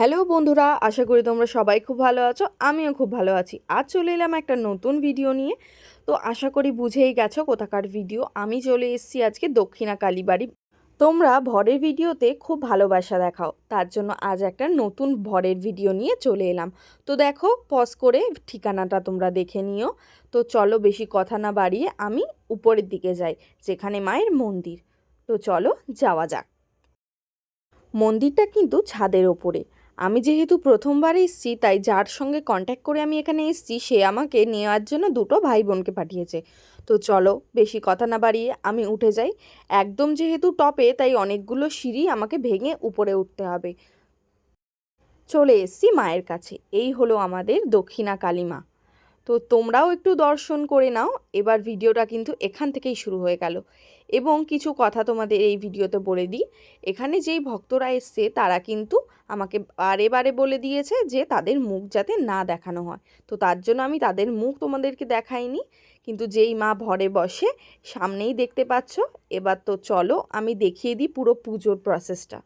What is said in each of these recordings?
Hello বন্ধুরা, আশা করি তোমরা সবাই খুব ভালো আছো, আমিও খুব ভালো আছি। আজ চলে এলাম একটা নতুন ভিডিও নিয়ে। তো আশা করি বুঝেই গেছো কোথাকার ভিডিও, আমি চলে এসেছি আজকে দক্ষিণা কালীবাড়ি। তোমরা ভরের ভিডিওতে খুব ভালোবাসা দেখাও, তার জন্য আজ একটা নতুন ভরের ভিডিও নিয়ে চলে এলাম। তো দেখো পজ করে ঠিকানাটা তোমরা দেখে নিও। তো চলো বেশি কথা না বাড়িয়ে আমি উপরের দিকে যাই, যেখানে মায়ের মন্দির। তো চলো যাওয়া যাক। মন্দিরটা কিন্তু ছাদের ওপরে। আমি যেহেতু প্রথমবার এসেছি, তাই যার সঙ্গে কন্ট্যাক্ট করে আমি এখানে এসেছি, সে আমাকে নেওয়ার জন্য দুটো ভাই বোনকে পাঠিয়েছে। তো চলো, বেশি কথা না বাড়িয়ে আমি উঠে যাই। একদম যেহেতু টপে, তাই অনেকগুলো সিঁড়ি আমাকে ভেঙে উপরে উঠতে হবে। চলে এসছি মায়ের কাছে। এই হলো আমাদের দক্ষিণা কালীমা। তো তোমরাও একটু দর্শন করে নাও। এবার ভিডিওটা কিন্তু এখান থেকেই শুরু হয়ে গেল। এবং কিছু কথা তোমাদের এই ভিডিওতে বলে দিই। এখানে যেই ভক্তরা এসছে, তারা কিন্তু আমাকে বারে বারে বলে দিয়েছে যে তাদের মুখ যাতে না দেখানো হয়। তো তার জন্য আমি তাদের মুখ তোমাদেরকে দেখাইনি। কিন্তু যেই মা ভরে বসে, সামনেই দেখতে পাচ্ছ। এবার তো চলো, আমি দেখিয়ে দিই পুরো পুজোর প্রসেসটা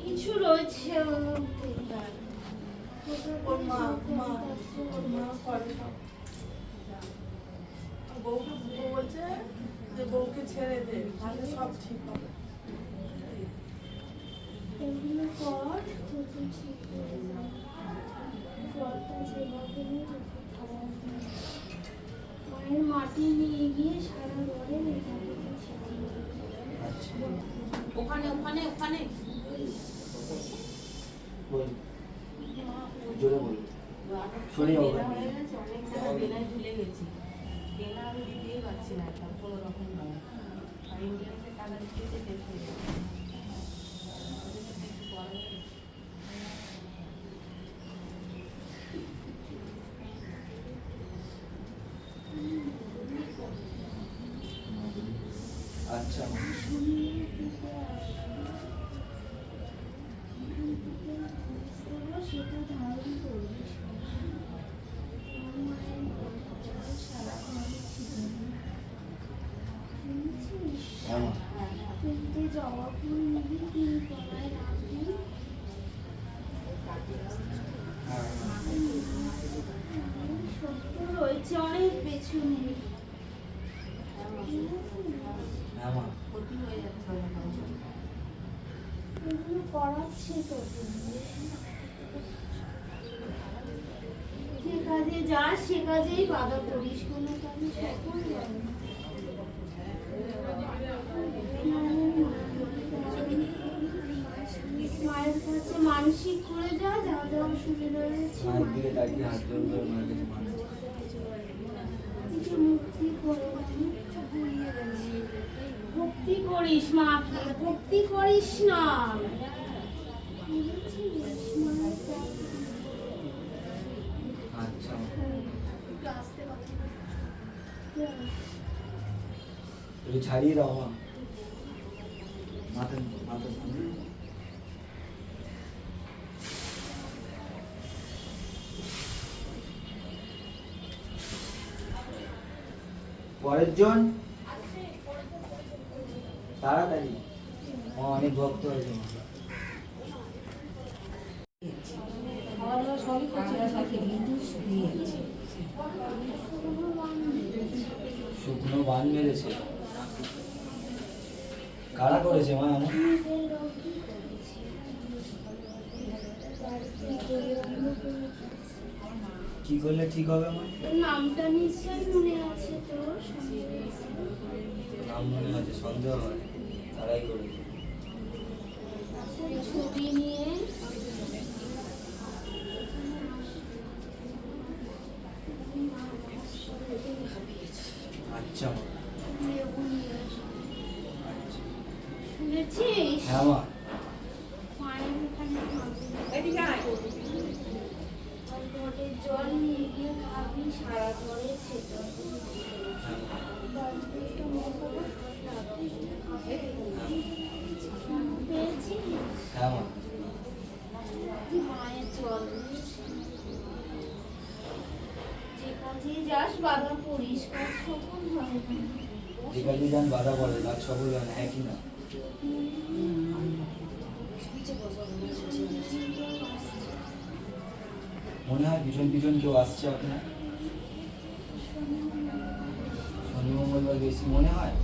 কিছু রয়েছে ওর মধ্যে করে বউকে বউ বলছে যে বউকে ছেড়ে দে তাহলে সব ঠিক হবে এগুলো কর ঠিক হয়ে যাবে জলটা যেভাবে মায়ের মাটি নিয়ে গিয়ে সারা ঘরে ওখানে ওখানে ওখানে? বল। জোরে বল। হয়ে অনেক জায়গায় বেলায় ঝুলে গেছি। বেলা আমি দিতেই পারছি না একটা কোনো রকম ভাবে আর টাকা দিতে দিতে শেষ হয়ে যাচ্ছে ওদের সাথে একটু করা যাবে? আচ্ছা মা সেটা ধারণ করিস হ্যাঁ মা কিন্তু জবা ফুল নিবি তিন তলায় রাখবি হ্যাঁ হ্যাঁ। সত্য রয়েছে অনেক পেছনে হ্যাঁ মা ক্ষতি হয়ে যাচ্ছে অনেক অংশ। এগুলো করাচ্ছে তোকে যে কাজে যাস সে কাজেই বাধা করিস কোনো কাজে না। মায়ের কাছে মানসিক করে যা যা যা অসুবিধা রয়েছে মুক্তি করে ভক্তি করিস মাকে ভক্তি করিস না। একটু ছাড়িয়ে দাও মা পরের জন তাড়াতাড়ি। অনেক ভক্ত হয়েছে। মা শুকনো বান মেরেছে। কারা করেছে মা এমন? কি করলে ঠিক হবে মা? নামটা নিশ্চয়ই মনে আছে তোর নাম মনে আছে সন্দেহ হয়। তারাই করেছে। ছবি নিয়ে নিয়ে আচ্ছা। শুনেছিস? হ্যাঁ মা মায়ের ওখানে খাবি। এদিকে আয় আর ঘটের জল নিয়ে গিয়ে খাবি সারা ঘরে সেটা হ্যাঁ মা। বাড়িতে একটা মশলা পেয়েছিস হ্যাঁ মা মায়ের জল দিয়েছে। যে কাজে যাস বাধা করিস কাজ সফল হয় না কাজে যান বাধা পড়ে কাজ সফল হয় না একই না? মনে হয় পিছন পিছন কেউ আসছে আপনার? শনি মঙ্গলবার বেশি মনে হয়?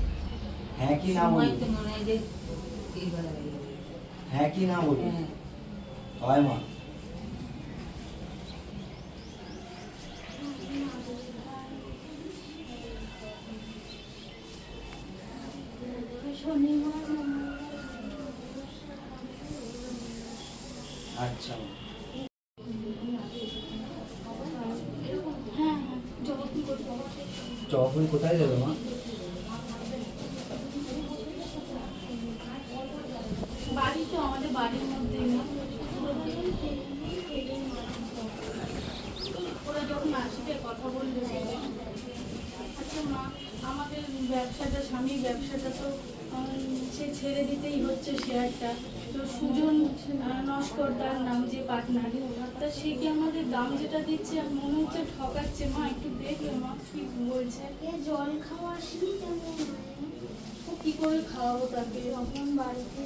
হ্যাঁ কি না বলি হয়। হ্যাঁ কি না বলি হ্যাঁ। হয় মা। আচ্ছা। হ্যাঁ হ্যাঁ। জবা ফুল কোথায় যাবে মা বাড়ি তো আমাদের বাড়ির মধ্যেই না ওরা যখন আসবে কথা বলবে হচ্ছে মা আমাদের ব্যবসাটা স্বামীর ব্যবসাটা তো উম, সে ছেড়ে দিতেই শেয়ারটা তো সুজন আহ, নস্কর তার নাম যে পার্টনার তা সে কি আমাদের দাম যেটা দিচ্ছে? মনে হচ্ছে ঠকাচ্ছে। মা একটু দেখবে মা কি বলছে? জল খাওয়া আসেনি তেমন কি করে খাওয়াবো তাকে? তখন বাড়িতে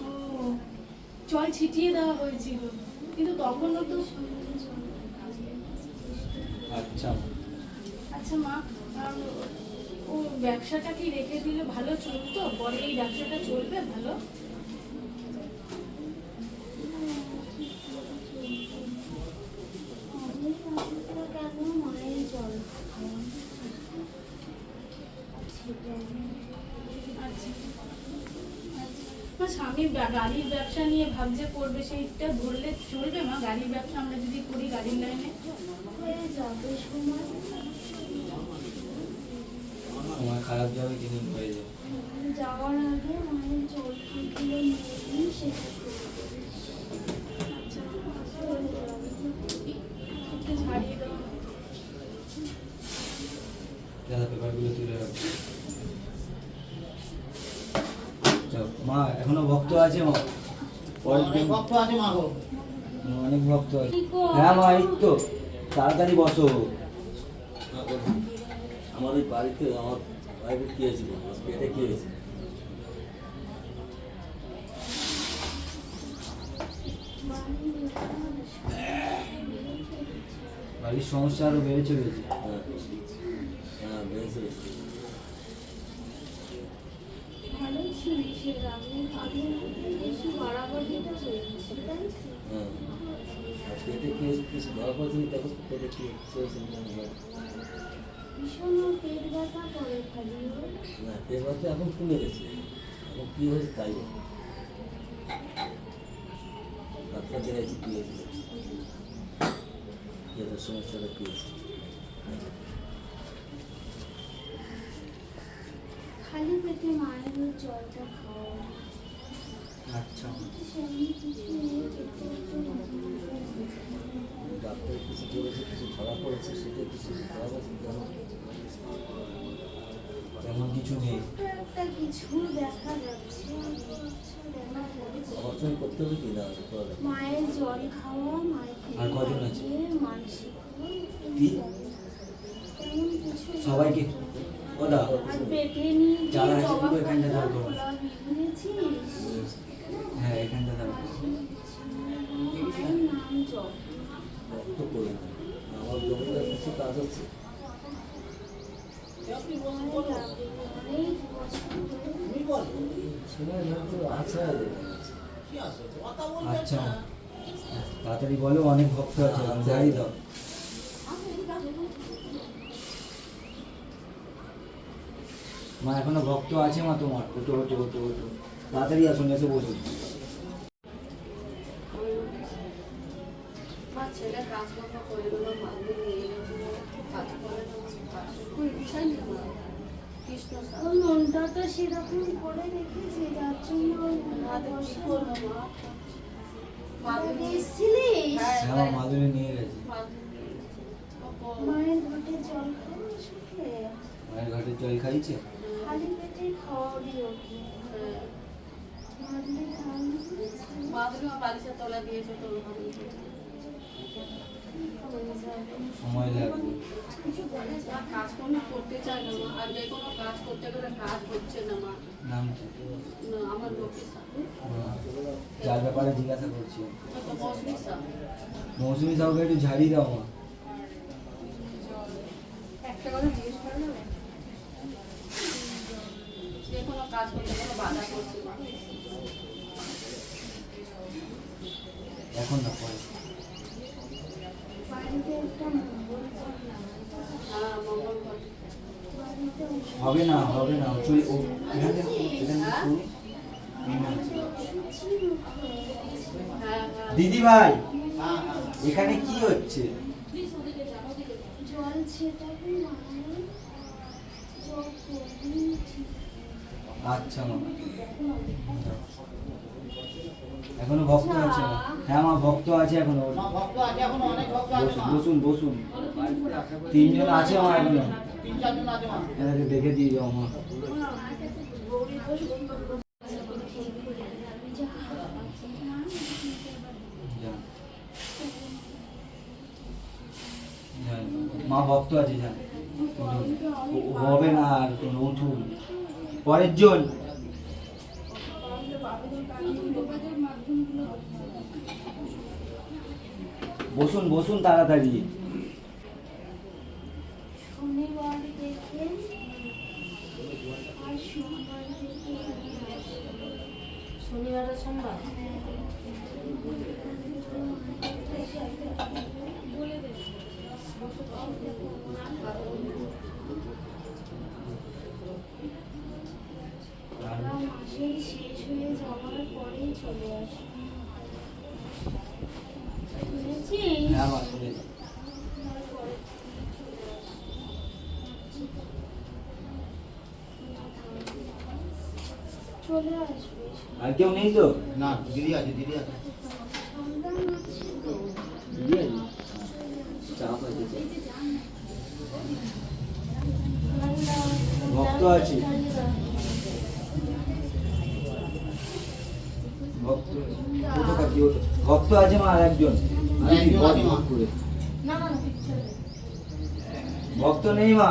ও জল ছিটিয়ে দেওয়া হয়েছিল। কিন্তু তখনও তো আচ্ছা। আচ্ছা মা ও ব্যবসাটা কি রেখে দিলে ভালো চলতো? পরে এই ব্যবসাটা চলবে ভালো? স্বামী গাড়ির ব্যবসা নিয়ে ভাবছে করবে সেইটা ধরলে চলবে মা? গাড়ির ব্যবসা আমরা যদি করি গাড়ির লাইনে? হয়ে যাবে সময়। সময় খারাপ যাবে কিন্তু হয়ে যাবে। যাওয়ার আগে মায়ের জল খাইগুলো নিয়ে নিই সেটা করব। যাবে। একটু ছাড়িয়ে দাও দাদা পেপারগুলো তুলে রাখো। যাও, মা এখনও ভক্ত আছে মা? পরের দিন ভক্ত আছে মা গো। অনেক ভক্ত আছে। হ্যাঁ মা এই তো। তাড়াতাড়ি বসো। আমার ওই বাড়িতে আমার ওয়াইফের কি হয়েছিল আমার পেটে কি হয়েছিল বাড়ির সমস্যা আরও বেড়ে চলেছে হ্যাঁ হ্যাঁ বেড়েছে ভালো ছিল সে আমি আগে বেশি বাড়াবাড়িটা হয়েছে তাই তো? হ্যাঁ আর পেটে কি পেটে কি ভীষণ পেট ব্যথা করে খালি ওর। না পেট ব্যথা এখন কমে গেছে এখন কি হয়েছে তাই। ডাক্তার দেখাচ্ছি কি হয়েছিল পেটের সমস্যাটা কি হয়েছে খালি পেটে মায়ের জলটা খাওয়া আচ্ছা সেমনি কিছু নেই খেতে হচ্ছে না। ডাক্তার কিছু বলেছে কিছু ধরা পড়েছে সেটা কিছু ধরা পড়েছে তেমন কিছু নেই কিছু দেখা যাচ্ছে দেখা যাচ্ছে অপারেশন করতে হবে কি না মায়ের জল খাওয়া মায়ের আর কজন আছে? মানসিক। সবাইকে যারা আছে জবা পুরো এখানটা পাতা করো। আচ্ছা। তাড়াতাড়ি বলো, অনেক ভক্ত আছে গাড়ি দাও মা, এখনও ভক্ত আছে মা তোমার? ওটো ওটো ওটো ওটো তাড়াতাড়ি আসুন, এসে বসুন। ছেলে কাজকর্ম করে নিয়ে কাজ করে মনটা তো সেরকম করে রেখেছে যার জন্য মাধুরী নিয়ে গেছে মায়ের ঘটে জল মায়ের ঘাটে জল খাইছে খালি পেটে খাওয়াবি ওকে খাওয়ানো মাধুরী বালিশের তলা দিয়েছে তো ওখানে। যাবে। সময় লাগবে কাজকর্ম করতে চায় না মা আর যে কোনো কাজ করতে গেলে কাজ হচ্ছে না মা। নাম কি? না, আমার লোকের সাথে হ্যাঁ। যার ব্যাপারে জিজ্ঞাসা করছি। মৌসুমি সাহুকে একটু ঝাড়ি দাও মা। একটা কথা জিজ্ঞেস করে না যে কোনো কাজ করতে গেলে বাধা করছে এখন না পরে বাড়িতে একটা মঙ্গল করলাম। হ্যাঁ মঙ্গল ঘটে বাড়িতে হবে না হবে না চলে ও এখান দিদি ভাই এখানে কি হচ্ছে? আচ্ছা মা। এখনও ভক্ত আছে। হ্যাঁ মা ভক্ত আছে এখনও। বসুন বসুন তিনজন আছে মা এখনও। এনাকে দেখে দিয়ে যাও। যান। মা ভক্ত আছে যান হবে না আর কোনো উঠুন। পরের জন। বসুন বসুন তাড়াতাড়ি। শনিবার সোমবার? শেষ হয়ে যাওয়ার পরেই চলে আসে বুঝেছিস হ্যাঁ মা শুনেছি চলে আসবে আর কেউ নেই তো? না দিদি আছে দিদি আছে। ভক্ত আছে? ভক্ত? আছে মা আর একজন ভক্ত নেই মা?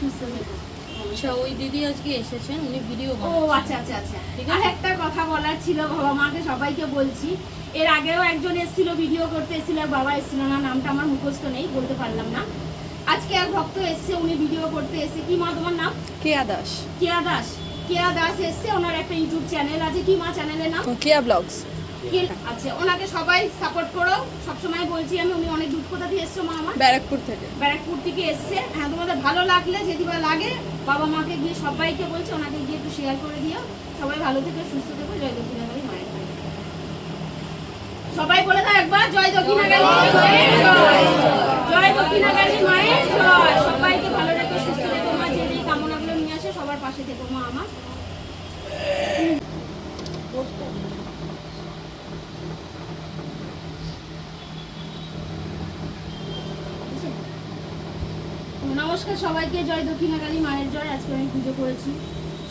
সুস্থ থেকো। আচ্ছা ওই দিদি আজকে এসেছেন উনি ভিডিও ও আচ্ছা আচ্ছা আচ্ছা। আর। একটা কথা বলার ছিল বাবা মাকে সবাইকে বলছি। এর আগেও একজন এসেছিল ভিডিও করতে এসেছিল আর বাবা এসেছিল না নামটা আমার মুখস্থ নেই বলতে পারলাম না। আজকে এক ভক্ত এসছে উনি ভিডিও করতে এসে কি মা তোমার নাম? কেয়া দাস। কেয়া দাস। কেয়া দাস এসছে ওনার একটা ইউটিউব চ্যানেল আছে। কি মা চ্যানেলের নাম? কেয়া ব্লগস। কে- আচ্ছা ওনাকে সবাই সাপোর্ট করো। সবসময় বলছি আমি উনি অনেক দূর কোথা দিয়ে এসছো মা আমার। ব্যারাকপুর থেকে। ব্যারাকপুর থেকে এসছে। হ্যাঁ তোমাদের ভালো লাগলে যদি বা লাগে বাবা মাকে গিয়ে সবাইকে বলছে ওনাকে গিয়ে একটু শেয়ার করে দিও। সবাই ভালো থেকে সুস্থ থেকো জয় দক্ষিণাকালী মায়ের সবাই বলে দাও একবার জয় দক্ষিণাকালী জয় দক্ষিণাকালী মায়ের জয়। সবাইকে ভালো রেখো সুস্থ রেখো মা। যে কামনাগুলো নিয়ে আসে সবার পাশে থেকো মা আমার। নমস্কার সবাইকে জয় দক্ষিণাকালী মায়ের জয় আজকে আমি পুজো করেছি।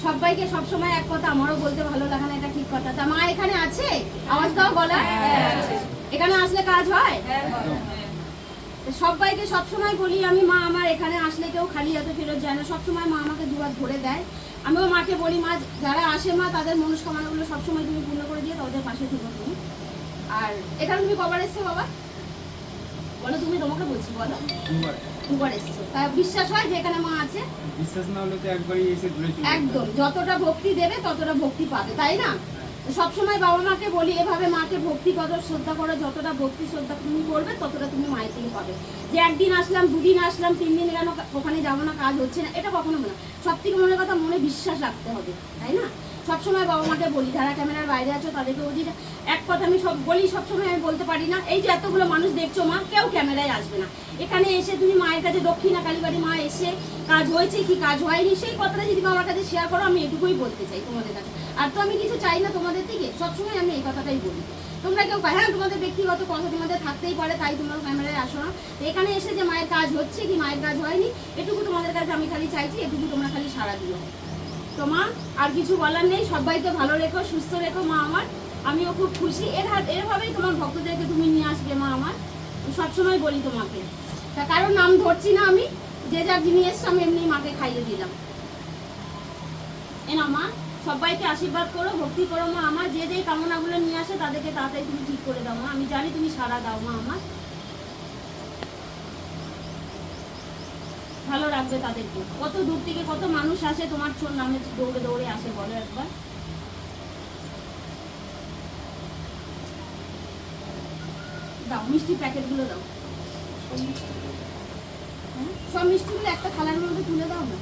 সবাইকে সবসময় এক কথা আমারও বলতে ভালো লাগে না এটা ঠিক কথা। তা মা এখানে আছে? আওয়াজ দাও বলা। এখানে আসলে কাজ হয়? সবাইকে সবসময় বলি আমি মা আমার এখানে আসলে কেউ খালি হাতে ফেরত যায় না। সবসময় মা আমাকে দুবার ধরে দেয়। আমিও মাকে বলি মা যারা আসে মা তাদের মনস্কামনাগুলো সবসময় তুমি পূর্ণ করে দিয়ে তাদের পাশে থেকো তুমি। আর এখানে তুমি কবার এসছো বাবা? বলো তুমি তোমাকে বলছি বলো। দুবার এসছো। তা বিশ্বাস হয় যে এখানে মা আছে? বিশ্বাস না হলে তো একবারই এসে ঘুরে চলে একদম। যতটা ভক্তি দেবে ততটা ভক্তি পাবে তাই না? সবসময় বাবা মাকে বলি এভাবে মাকে ভক্তি করো শ্রদ্ধা করো যতটা ভক্তি শ্রদ্ধা তুমি করবে ততটা তুমি মায়ের থেকে পাবে। যে একদিন আসলাম দুদিন আসলাম তিন দিন কেন ওখানে যাব না কাজ হচ্ছে না এটা কখনো না সব থেকে মনের কথা মনে বিশ্বাস রাখতে হবে তাই না? সবসময় বাবা মাকে বলি, যারা ক্যামেরার বাইরে আছো তাদেরকে বলি এক কথা আমি সব বলি, সবসময় আমি বলতে পারি না। এই যে এতগুলো মানুষ দেখছ মা, কেউ ক্যামেরায় আসবে না। এখানে এসে তুমি মায়ের কাছে দক্ষিণা, কালীবাড়ি মা এসে কাজ হয়েছে কি কাজ হয়নি, সেই কথাটা যদি আমার কাছে শেয়ার করো, আমি এটুকুই বলতে চাই তোমাদের কাছে। আর তো আমি কিছু চাই না তোমাদের থেকে, সবসময় আমি এই কথাটাই বলি। তোমরা কেউ হ্যাঁ তোমাদের ব্যক্তিগত কথা তোমাদের থাকতেই পারে, তাই তোমরা ক্যামেরায় আসো না। এখানে এসে যে মায়ের কাজ হচ্ছে কি, মায়ের কাজ হয়নি, এটুকু তোমাদের কাছে আমি খালি চাইছি, এটুকু তোমরা খালি সারা দিও। তো মা, আর কিছু বলার নেই সবাইকে ভালো রেখো, সুস্থ রেখো মা আমার। আমিও খুব খুশি। এর হাত, এরভাবেই তোমার ভক্তদেরকে তুমি নিয়ে আসবে মা আমার। আমি সবসময় বলি তোমাকে। তা কারোর নাম ধরছি না আমি, যে যা যিনি এসছো আমি এমনি মাকে খাইয়ে দিলাম। এ না মা, সবাইকে আশীর্বাদ করো, ভক্তি করো মা আমার। যে যে কামনাগুলো নিয়ে আসে তাদেরকে তাড়াতাড়ি তুমি ঠিক করে দাও মা। আমি জানি তুমি সারা দাও মা আমার। ভালো রাখবে তাদেরকে। কত দূর থেকে কত মানুষ আসে তোমার ছোট নামে দৌড়ে দৌড়ে আসে বলো একবার। দাও মিষ্টি প্যাকেটগুলো দাও। হ্যাঁ? সব মিষ্টিগুলো একটা থালার মধ্যে তুলে দাও না।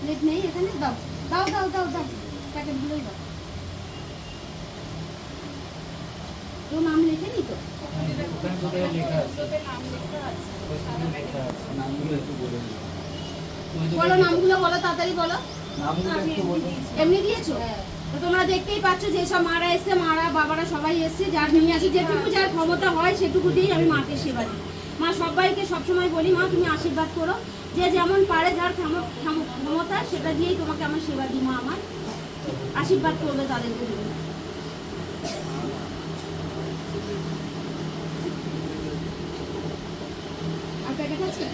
প্লেট নেই এখানে? দাও দাও দাও দাও দাও। প্যাকেটগুলোই দাও। কেউ নাম লেখে নি তো? বলে নামগুলো বলো তাড়াতাড়ি বলো। এমনি দিয়েছ? তো তোমরা দেখতেই পাচ্ছ যে সব মারা এসছে, মারা বাবারা সবাই এসছে, যার নিয়ে আসে যেটুকু, যার ক্ষমতা হয় সেটুকু দিয়েই আমি মাকে সেবা দিই। মা সবাইকে সবসময় বলি, মা, তুমি আশীর্বাদ করো। যে যেমন পারে, যার ক্ষম- ক্ষম- ক্ষমতা, সেটা দিয়েই তোমাকে আমার সেবা দিই, মা আমার। আশীর্বাদ করবে তাদেরকে আছে?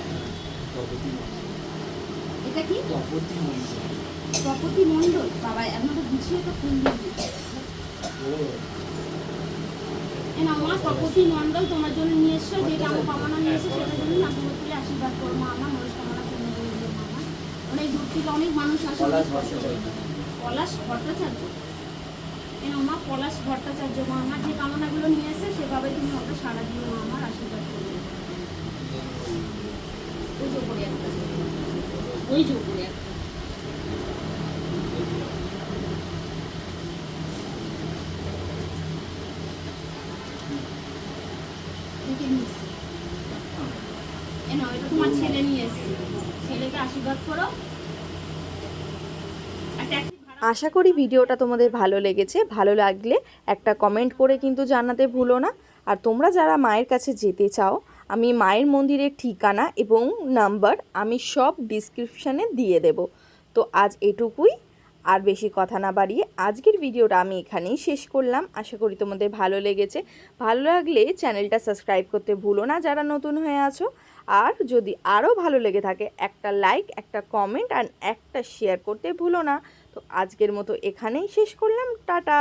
এটা কি? তপতি মণ্ডল বাবা আপনাকে গুছিয়ে তো ফুল দিয়ে না মা তোমার জন্য নিয়ে এসছো কামনা নিয়ে এসে সেটার জন্য না তুমি তুলে আশীর্বাদ করো মা আমার মনস্কামনা পূর্ণ করে দিও মা আমার অনেক দূর থেকে অনেক মানুষ আসে। পলাশ। ভট্টাচার্য। এ মা পলাশ ভট্টাচার্য মা আমার যে কামনাগুলো নিয়ে এসে সেভাবে তুমি ওটা সারা দিও মা আমার আশীর্বাদ আশা করি ভিডিওটা তোমাদের ভালো লেগেছে। ভালো লাগলে একটা কমেন্ট করে কিন্তু জানাতে ভুলো না। আর তোমরা যারা মায়ের কাছে যেতে চাও আমি মায়ের মন্দিরের ঠিকানা এবং নাম্বার আমি সব ডিসক্রিপশানে দিয়ে দেব। তো আজ এটুকুই। আর বেশি কথা না বাড়িয়ে আজকের ভিডিওটা আমি এখানেই শেষ করলাম। আশা করি তোমাদের ভালো লেগেছে। ভালো লাগলে চ্যানেলটা সাবস্ক্রাইব করতে ভুলো না যারা নতুন হয়ে আছো। আর যদি আরও ভালো লেগে থাকে, একটা লাইক একটা কমেন্ট আর একটা শেয়ার করতে ভুলো না। তো আজকের মতো এখানেই শেষ করলাম। টাটা!